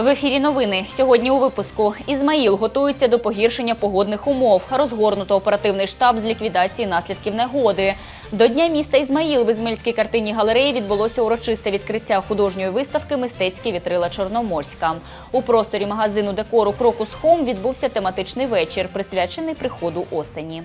В ефірі новини сьогодні у випуску Ізмаїл готується до погіршення погодних умов. Розгорнуто оперативний штаб з ліквідації наслідків негоди. До дня міста Ізмаїл в Ізмаїльській картинній галереї відбулося урочисте відкриття художньої виставки Мистецькі вітрила Чорноморська. У просторі магазину декору Крокус Хом відбувся тематичний вечір, присвячений приходу осені.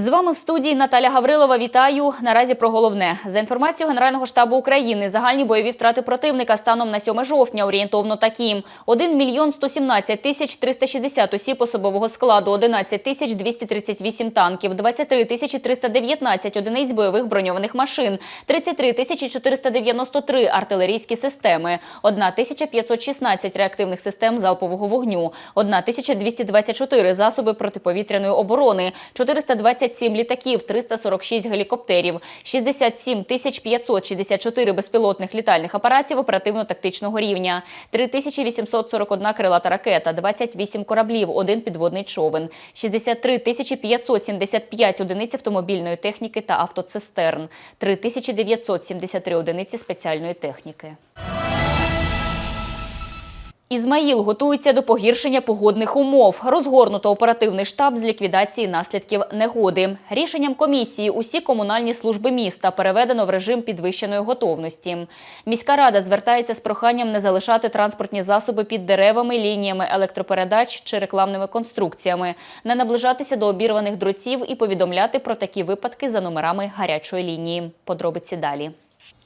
З вами в студії Наталя Гаврилова. Вітаю. Наразі про головне. За інформацією Генерального штабу України, загальні бойові втрати противника станом на 7 жовтня орієнтовно такі: 1 мільйон 117 тисяч 360 осіб особового складу, 11 тисяч 238 танків, 23 тисячі 319 одиниць бойових броньованих машин, 33 тисячі 493 артилерійські системи, 1 тисяча 516 реактивних систем залпового вогню, 1 тисяча 224 засоби протиповітряної оборони, 427 літаків, 346 гелікоптерів, 67 тисяч 564 безпілотних літальних апаратів оперативно-тактичного рівня, 3841 крилата ракета, 28 кораблів, один підводний човен, 63 тисячі 575 одиниць автомобільної техніки та автоцистерн, 3973 одиниці спеціальної техніки. Ізмаїл готується до погіршення погодних умов. Розгорнуто оперативний штаб з ліквідації наслідків негоди. Рішенням комісії усі комунальні служби міста переведено в режим підвищеної готовності. Міська рада звертається з проханням не залишати транспортні засоби під деревами, лініями електропередач чи рекламними конструкціями, не наближатися до обірваних дротів і повідомляти про такі випадки за номерами гарячої лінії. Подробиці далі.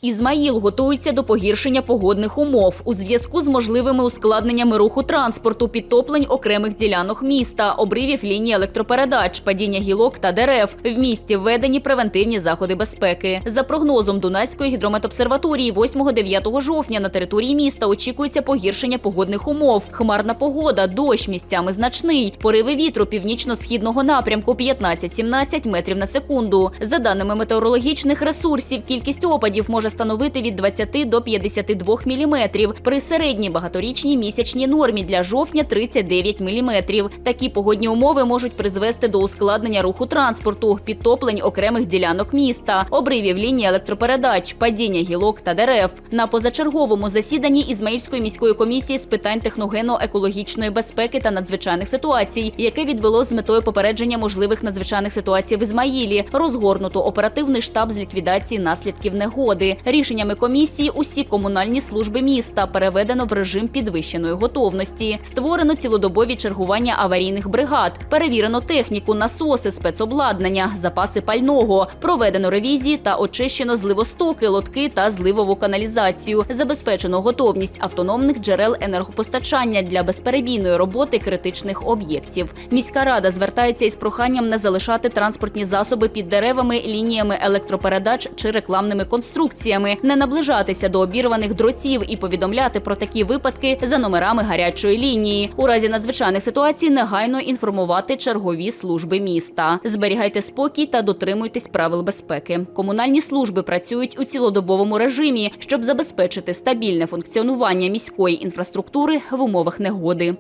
Ізмаїл готується до погіршення погодних умов у зв'язку з можливими ускладненнями руху транспорту, підтоплень окремих ділянок міста, обривів ліній електропередач, падіння гілок та дерев. В місті введені превентивні заходи безпеки. За прогнозом Дунайської гідрометобсерваторії 8-9 жовтня на території міста очікується погіршення погодних умов. Хмарна погода, дощ місцями значний, пориви вітру північно-східного напрямку 15-17 метрів на секунду. За даними метеорологічних ресурсів, кількість опадів може становити від 20 до 52 міліметрів. При середній багаторічній місячній нормі для жовтня 39 міліметрів. Такі погодні умови можуть призвести до ускладнення руху транспорту, підтоплень окремих ділянок міста, обривів ліній електропередач, падіння гілок та дерев. На позачерговому засіданні Ізмаїльської міської комісії з питань техногенно-екологічної безпеки та надзвичайних ситуацій, яке відбуло з метою попередження можливих надзвичайних ситуацій в Ізмаїлі, розгорнуто оперативний штаб з ліквідації наслідків негоди. Рішеннями комісії усі комунальні служби міста переведено в режим підвищеної готовності. Створено цілодобові чергування аварійних бригад, перевірено техніку, насоси, спецобладнання, запаси пального, проведено ревізії та очищено зливостоки, лотки та зливову каналізацію. Забезпечено готовність автономних джерел енергопостачання для безперебійної роботи критичних об'єктів. Міська рада звертається із проханням не залишати транспортні засоби під деревами, лініями електропередач чи рекламними конструкціями, не наближатися до обірваних дротів і повідомляти про такі випадки за номерами гарячої лінії. У разі надзвичайних ситуацій негайно інформувати чергові служби міста. Зберігайте спокій та дотримуйтесь правил безпеки. Комунальні служби працюють у цілодобовому режимі, щоб забезпечити стабільне функціонування міської інфраструктури в умовах негоди.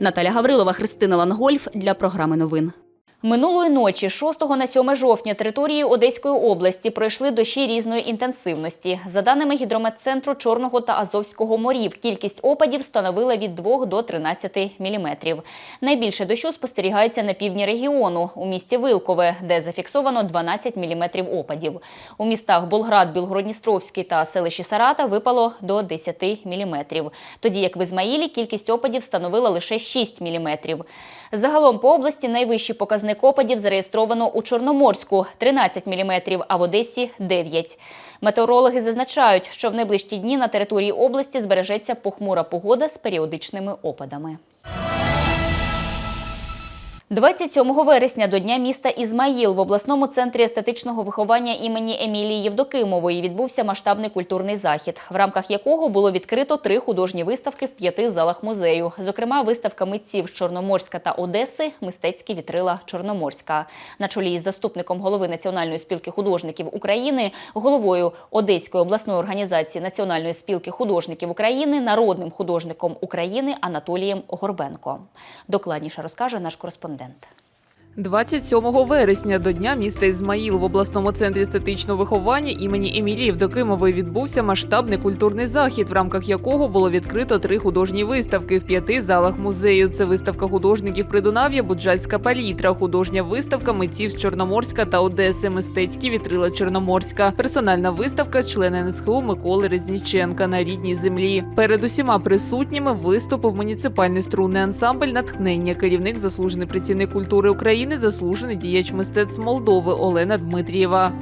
Наталя Гаврилова, Христина Лангольф для програми новин. Минулої ночі, 6 на 7 жовтня, території Одеської області пройшли дощі різної інтенсивності. За даними гідрометцентру Чорного та Азовського морів, кількість опадів становила від 2 до 13 міліметрів. Найбільше дощу спостерігається на півдні регіону, у місті Вилкове, де зафіксовано 12 міліметрів опадів. У містах Болград, Білгородністровський та селищі Сарата випало до 10 міліметрів. Тоді як в Ізмаїлі кількість опадів становила лише 6 міліметрів. Загалом по області найвищий показник опадів зареєстровано у Чорноморську – 13 міліметрів, а в Одесі – 9. Метеорологи зазначають, що в найближчі дні на території області збережеться похмура погода з періодичними опадами. 27 вересня до Дня міста Ізмаїл в обласному центрі естетичного виховання імені Емілії Євдокимової відбувся масштабний культурний захід, в рамках якого було відкрито три художні виставки в п'яти залах музею. Зокрема, виставка митців Чорноморська та Одеси, мистецькі вітрила Чорноморська. На чолі із заступником голови Національної спілки художників України, головою Одеської обласної організації Національної спілки художників України, народним художником України Анатолієм Горбенко. Докладніше розкаже наш кореспондент. Vedanta. 27 вересня до Дня міста Ізмаїл в обласному центрі естетичного виховання імені Емілії Євдокимової відбувся масштабний культурний захід, в рамках якого було відкрито три художні виставки в п'яти залах музею. Це виставка художників Придунав'я, Буджальська палітра, художня виставка митців з Чорноморська та Одеси, мистецькі вітрила Чорноморська, персональна виставка члена НСХУ Миколи Резніченка на рідній землі. Перед усіма присутніми виступив муніципальний струнний ансамбль натхнення, керівник заслужений працівник культури України, заслужений діяч мистецтв Молдови Олена Дмитрієва.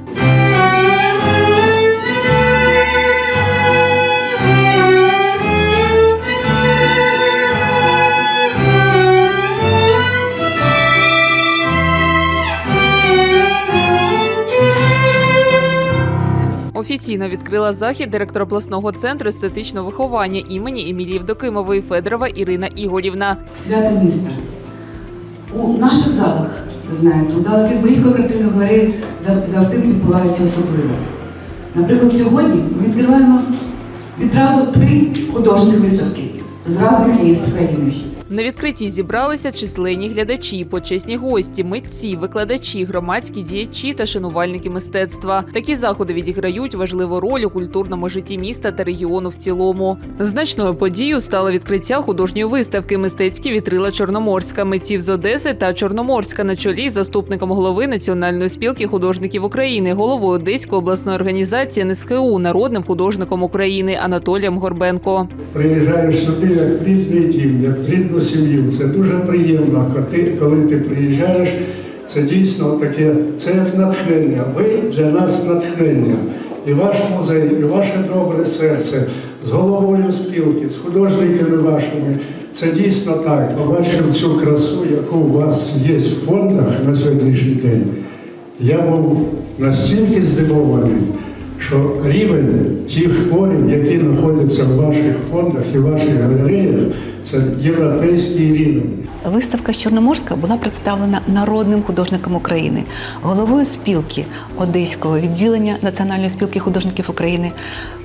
Офіційно відкрила захід директор обласного центру естетичного виховання імені Емілії Вдокимової Федорова Ірина Ігорівна. свято міста. У наших залах, ви знаєте, у залах Ізмаїльської картинної галереї гори завжди відбуваються особливо. Наприклад, сьогодні ми відкриваємо відразу три художніх виставки з різних міст країни. На відкритті зібралися численні глядачі, почесні гості, митці, викладачі, громадські діячі та шанувальники мистецтва. Такі заходи відіграють важливу роль у культурному житті міста та регіону в цілому. Значною подією стало відкриття художньої виставки Мистецькі вітрила Чорноморська митців з Одеси та Чорноморська на чолі з заступником голови Національної спілки художників України, головою Одеської обласної організації НСХУ, народним художником України Анатолієм Горбенко. приїжджаєш сюди як рідний дім, як рідну сім'ю. Це дуже приємно, коли ти, приїжджаєш. Це дійсно таке, це як натхнення. Ви для нас натхнення. І ваш музей, і ваше добре серце з головою спілки, з художниками вашими. Це дійсно так. Побачив цю красу, яку у вас є в фондах на сьогоднішній день. Я був настільки здивований, що рівень тих творів, які знаходяться в ваших фондах і ваших галереях, це європейський рівень. Виставка з Чорноморська була представлена народним художником України, головою спілки Одеського відділення Національної спілки художників України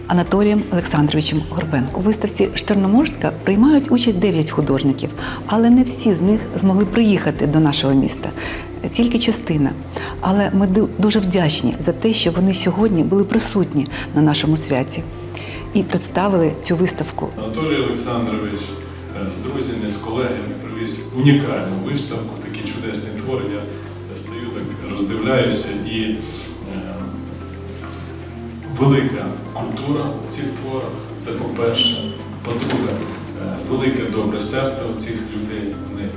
Анатолієм Олександровичем Горбенко. У виставці з Чорноморська приймають участь 9 художників, але не всі з них змогли приїхати до нашого міста. Тільки частина. Але ми дуже вдячні за те, що вони сьогодні були присутні на нашому святі і представили цю виставку. Анатолій Олександрович е, з друзями, з колегами привіз унікальну виставку, такі чудесні твори. Я, стою так роздивляюся і велика культура у цих творах. Це по-перше. По-друге, е, велике добре серце у цих людей. Вони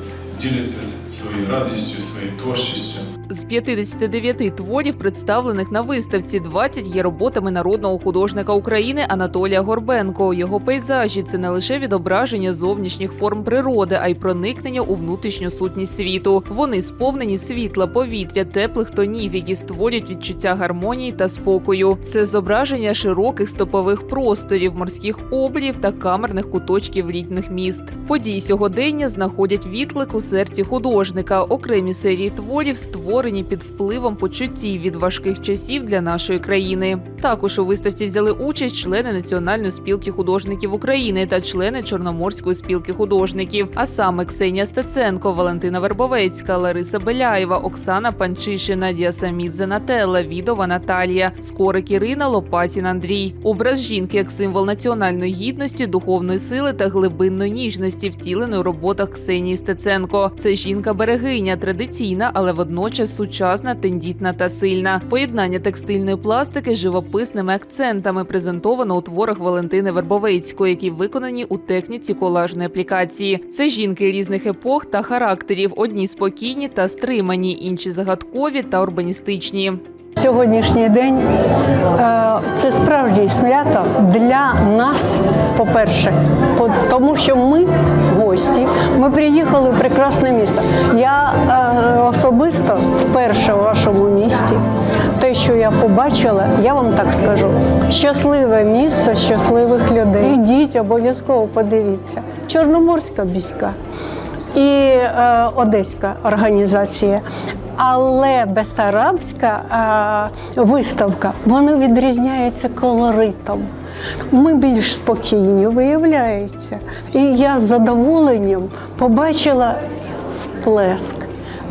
діляться своєю радістю, своєю творчістю. З 59 творів, представлених на виставці, 20 є роботами народного художника України Анатолія Горбенко. Його пейзажі це не лише відображення зовнішніх форм природи, а й проникнення у внутрішню сутність світу. Вони сповнені світла, повітря, теплих тонів, які створюють відчуття гармонії та спокою. Це зображення широких стопових просторів, морських обрів та камерних куточків рідних міст. Події сьогодення знаходять відклик у серці художника. Окремі серії творів створені під впливом почуттів від важких часів для нашої країни. Також у виставці взяли участь члени Національної спілки художників України та члени Чорноморської спілки художників, а саме Ксенія Стеценко, Валентина Вербовецька, Лариса Беляєва, Оксана Панчишина, Надія Самідзе Нателла, Відова Наталія, Скорик Ірина, Лопатін Андрій. Образ жінки як символ національної гідності, духовної сили та глибинної ніжності, втілений у роботах Ксенії Стеценко. Це жінка-берегиня, традиційна, але водночас сучасна, тендітна та сильна. Поєднання текстильної пластики з живописними акцентами презентовано у творах Валентини Вербовецької, які виконані у техніці колажної аплікації. Це жінки різних епох та характерів. Одні спокійні та стримані, інші загадкові та урбаністичні. Сьогоднішній день е, це справді свято для нас, по-перше, тому що ми гості, ми приїхали в прекрасне місто. Я е, особисто вперше у вашому місті. Те, що я побачила, я вам так скажу: щасливе місто, щасливих людей. Ідіть, обов'язково подивіться. Чорноморська міська і е, Одеська організація. Але Бесарабська е, виставка вона відрізняється колоритом. Ми більш спокійні, виявляється. І я з задоволенням побачила сплеск.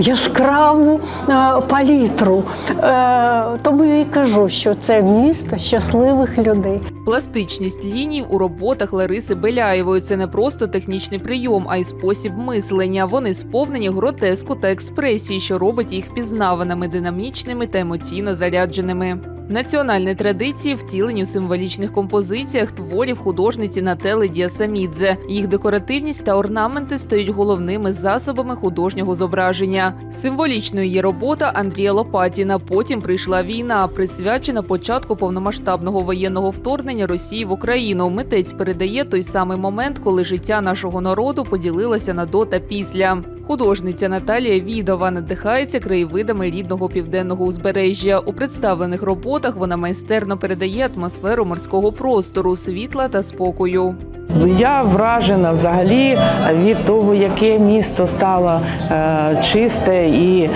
Яскраву е, палітру. Е, тому я і кажу, що це місто щасливих людей. Пластичність ліній у роботах Лариси Беляєвої це не просто технічний прийом, а й спосіб мислення. Вони сповнені гротеску та експресії, що робить їх впізнаваними, динамічними та емоційно зарядженими. Національні традиції втілені у символічних композиціях творів художниці Нателли Діасамідзе. Їх декоративність та орнаменти стають головними засобами художнього зображення. Символічною є робота Андрія Лопатіна. Потім прийшла війна, присвячена початку повномасштабного воєнного вторгнення Росії в Україну. Митець передає той самий момент, коли життя нашого народу поділилося на до та після. Художниця Наталія Відова надихається краєвидами рідного південного узбережжя. У представлених роботах вона майстерно передає атмосферу морського простору, світла та спокою. Я вражена взагалі від того, яке місто стало е, чисте і е,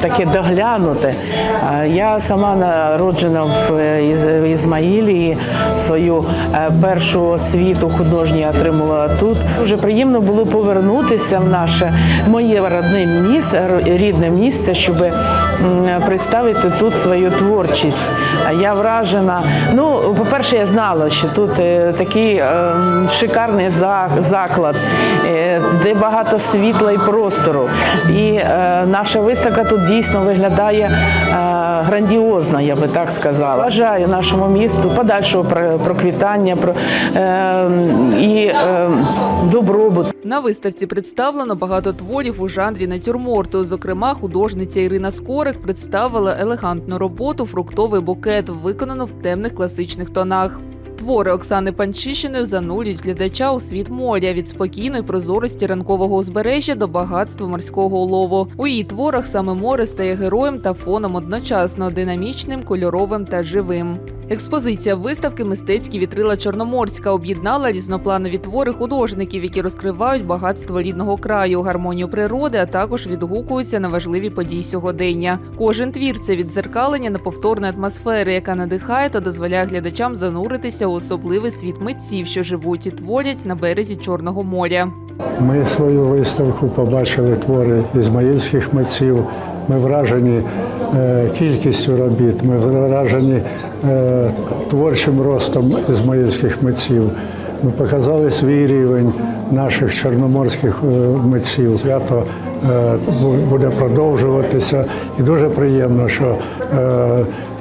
таке доглянуте. Е, Я сама народжена в Із- Ізмаїлі, свою першу освіту художню отримала тут. Дуже приємно було повернутися в наше моє родне місце, рідне місце, щоб представити тут свою творчість. Я вражена. Ну, по-перше, я знала, що тут е, е, шикарний заклад, е, де багато світла і простору. І е, наша виставка тут дійсно виглядає грандіозно, я би так сказала. Бажаю нашому місту подальшого проквітання і добробуту. На виставці представлено багато творів у жанрі натюрморту. Зокрема, художниця Ірина Скорик представила елегантну роботу Фруктовий букет, виконану в темних класичних тонах. Твори Оксани Панчишиної занурюють глядача у світ моря від спокійної прозорості ранкового узбережжя до багатства морського улову. У її творах саме море стає героєм та фоном одночасно динамічним, кольоровим та живим. Експозиція виставки Мистецькі вітрила Чорноморська об'єднала різнопланові твори художників, які розкривають багатство рідного краю, гармонію природи, а також відгукуються на важливі події сьогодення. Кожен твір це віддзеркалення неповторної атмосфери, яка надихає та дозволяє глядачам зануритися у особливий світ митців, що живуть і творять на березі Чорного моря. Ми свою виставку побачили твори ізмаїльських митців. Ми вражені е, кількістю робіт, ми вражені е, творчим ростом ізмаїльських митців. Ми показали свій рівень наших чорноморських е, митців. Свято буде продовжуватися, і дуже приємно, що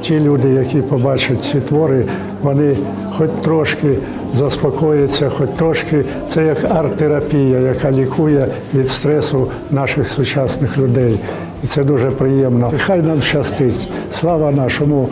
ті люди, які побачать ці твори, вони хоч трошки заспокоїться, хоч трошки це як арт-терапія, яка лікує від стресу наших сучасних людей. І це дуже приємно. Хай нам щастить. Слава нашому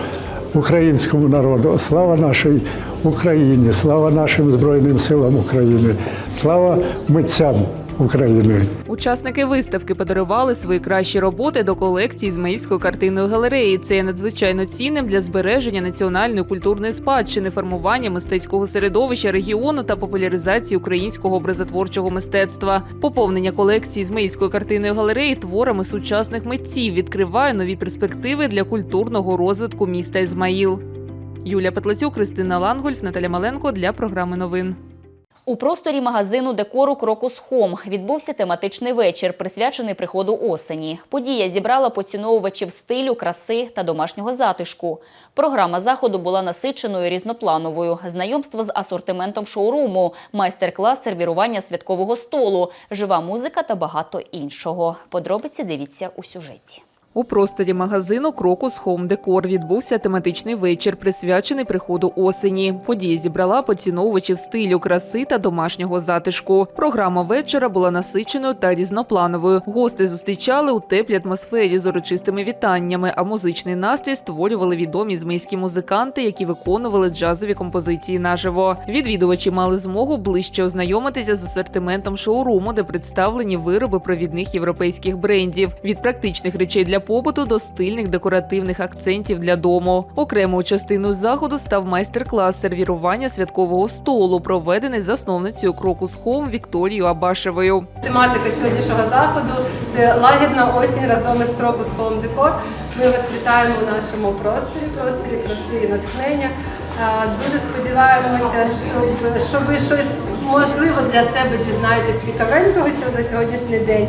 українському народу, слава нашій Україні, слава нашим Збройним силам України, слава митцям України. Учасники виставки подарували свої кращі роботи до колекції Ізмаїльської картинної галереї. Це є надзвичайно цінним для збереження національної культурної спадщини, формування мистецького середовища регіону та популяризації українського образотворчого мистецтва. Поповнення колекції Ізмаїльської картинної галереї творами сучасних митців відкриває нові перспективи для культурного розвитку міста Ізмаїл. Юлія Петлацюк, Кристина Лангольф, Наталя Маленко для програми новин. У просторі магазину декору Крокус Хом відбувся тематичний вечір, присвячений приходу осені. Подія зібрала поціновувачів стилю, краси та домашнього затишку. Програма заходу була насиченою різноплановою. Знайомство з асортиментом шоуруму, майстер-клас сервірування святкового столу, жива музика та багато іншого. Подробиці дивіться у сюжеті. У просторі магазину Крокус Home Decor відбувся тематичний вечір, присвячений приходу осені. Подія зібрала поціновувачів стилю, краси та домашнього затишку. Програма вечора була насиченою та різноплановою. Гости зустрічали у теплій атмосфері з урочистими вітаннями, а музичний настрій створювали відомі змейські музиканти, які виконували джазові композиції наживо. Відвідувачі мали змогу ближче ознайомитися з асортиментом шоуруму, де представлені вироби провідних європейських брендів від практичних речей для побуту до стильних декоративних акцентів для дому. Окремою частиною заходу став майстер-клас сервірування святкового столу, проведений засновницею Крокус Хоум Вікторією Абашевою. Тематика сьогоднішнього заходу це лагідна осінь разом із Крокус Home Decor. Ми вас вітаємо у нашому просторі, просторі краси і натхнення. Дуже сподіваємося, що, ви щось можливо для себе дізнаєтесь цікавенького за сьогоднішній день.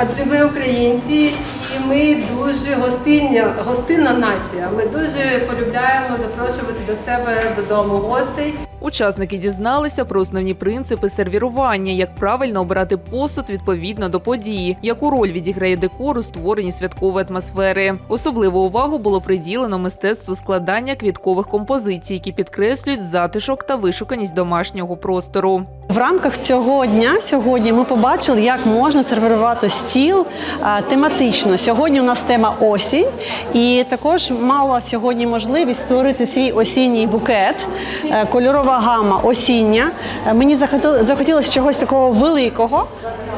Адже ми українці і ми дуже гостиння, гостинна нація. Ми дуже полюбляємо запрошувати до себе додому гостей. Учасники дізналися про основні принципи сервірування, як правильно обирати посуд відповідно до події, яку роль відіграє декор у створенні святкової атмосфери. Особливу увагу було приділено мистецтву складання квіткових композицій, які підкреслюють затишок та вишуканість домашнього простору. В рамках цього дня сьогодні ми побачили, як можна сервірувати стіл тематично. Сьогодні у нас тема осінь, і також мала сьогодні можливість створити свій осінній букет, е, кольорова гама осіння. Е, Мені захотіло- захотілося чогось такого великого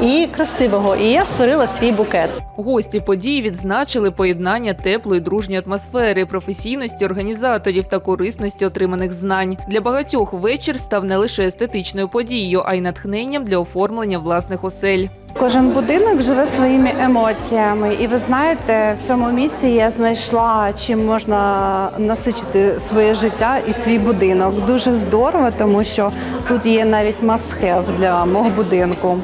і красивого. І я створила свій букет. Гості події відзначили поєднання теплої дружньої атмосфери, професійності організаторів та корисності отриманих знань. Для багатьох вечір став не лише естетичною подією, а й натхненням для оформлення власних осель. Кожен будинок живе своїми емоціями, і ви знаєте, в цьому місті я знайшла чим можна насичити своє життя і свій будинок. Дуже здорово, тому що тут є навіть must-have для мого будинку.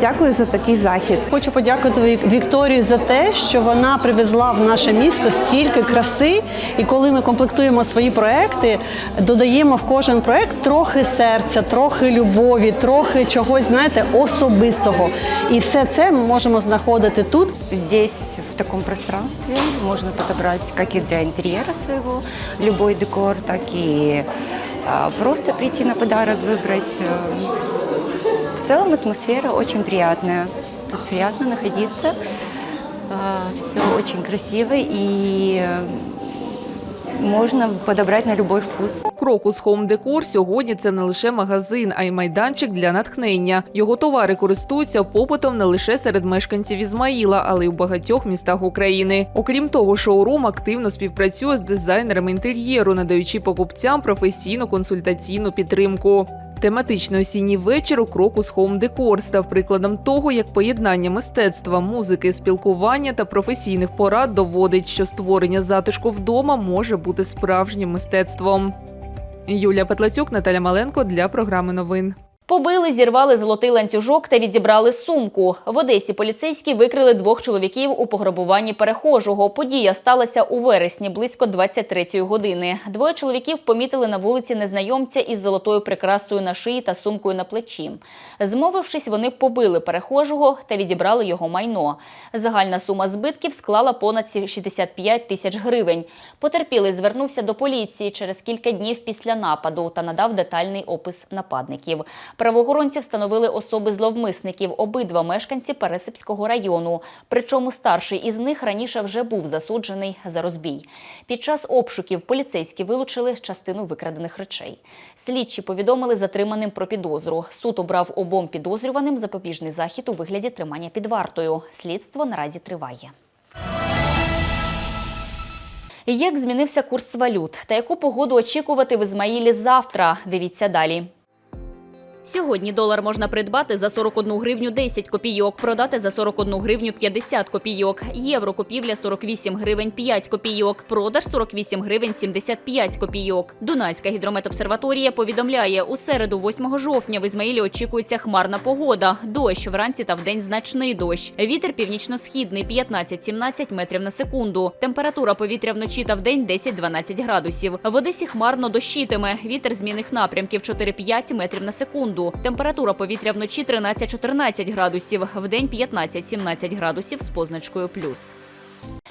Дякую за такий захід. Хочу подякувати Вікторії за те, що вона привезла в наше місто стільки краси. І коли ми комплектуємо свої проекти, додаємо в кожен проект трохи серця, трохи любові, трохи чогось, знаєте, особистого. І все це ми можемо знаходити тут. Здесь, в таком пространстве, можно подобрать как и для интерьера своего любой декор, так а, просто прийти на подарок выбрать. В целом атмосфера очень приятная. Тут приятно находиться. Все очень красиво и э, можно подобрать на любой вкус. Крокус Home Decor сьогодні це не лише магазин, а й майданчик для натхнення. Його товари користуються попитом не лише серед мешканців Ізмаїла, але й у багатьох містах України. Окрім того, шоурум активно співпрацює з дизайнерами інтер'єру, надаючи покупцям професійну консультаційну підтримку. Тематичний осінній вечір у Крокус Home Decor став прикладом того, як поєднання мистецтва, музики, спілкування та професійних порад доводить, що створення затишку вдома може бути справжнім мистецтвом. Юлія Петлацюк, Наталя Маленко для програми новин. Побили, зірвали золотий ланцюжок та відібрали сумку. В Одесі поліцейські викрили двох чоловіків у пограбуванні перехожого. Подія сталася у вересні близько 23-ї години. Двоє чоловіків помітили на вулиці незнайомця із золотою прикрасою на шиї та сумкою на плечі. Змовившись, вони побили перехожого та відібрали його майно. Загальна сума збитків склала понад 65 тисяч гривень. Потерпілий звернувся до поліції через кілька днів після нападу та надав детальний опис нападників. Правоохоронці встановили особи зловмисників, обидва мешканці Пересипського району. Причому старший із них раніше вже був засуджений за розбій. Під час обшуків поліцейські вилучили частину викрадених речей. Слідчі повідомили затриманим про підозру. Суд обрав обом підозрюваним запобіжний захід у вигляді тримання під вартою. Слідство наразі триває. Як змінився курс валют та яку погоду очікувати в Ізмаїлі завтра? Дивіться далі. Сьогодні долар можна придбати за 41 гривню 10 копійок, продати за 41 гривню 50 копійок. Євро купівля 48 гривень 5 копійок, продаж 48 гривень 75 копійок. Дунайська гідрометобсерваторія повідомляє, у середу 8 жовтня в Ізмаїлі очікується хмарна погода. Дощ вранці та вдень значний дощ. Вітер північно-східний 15-17 метрів на секунду. Температура повітря вночі та вдень 10-12 градусів. В Одесі хмарно дощитиме. Вітер змінних напрямків 4-5 метрів на секунду. Температура повітря вночі 13-14 градусів, вдень 15-17 градусів з позначкою плюс.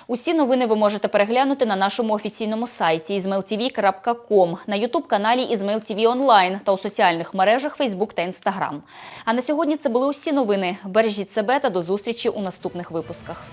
Усі новини ви можете переглянути на нашому офіційному сайті izmailtv.com, на ютуб-каналі Ізмейл онлайн та у соціальних мережах Facebook та Instagram. А на сьогодні це були усі новини. Бережіть себе та до зустрічі у наступних випусках.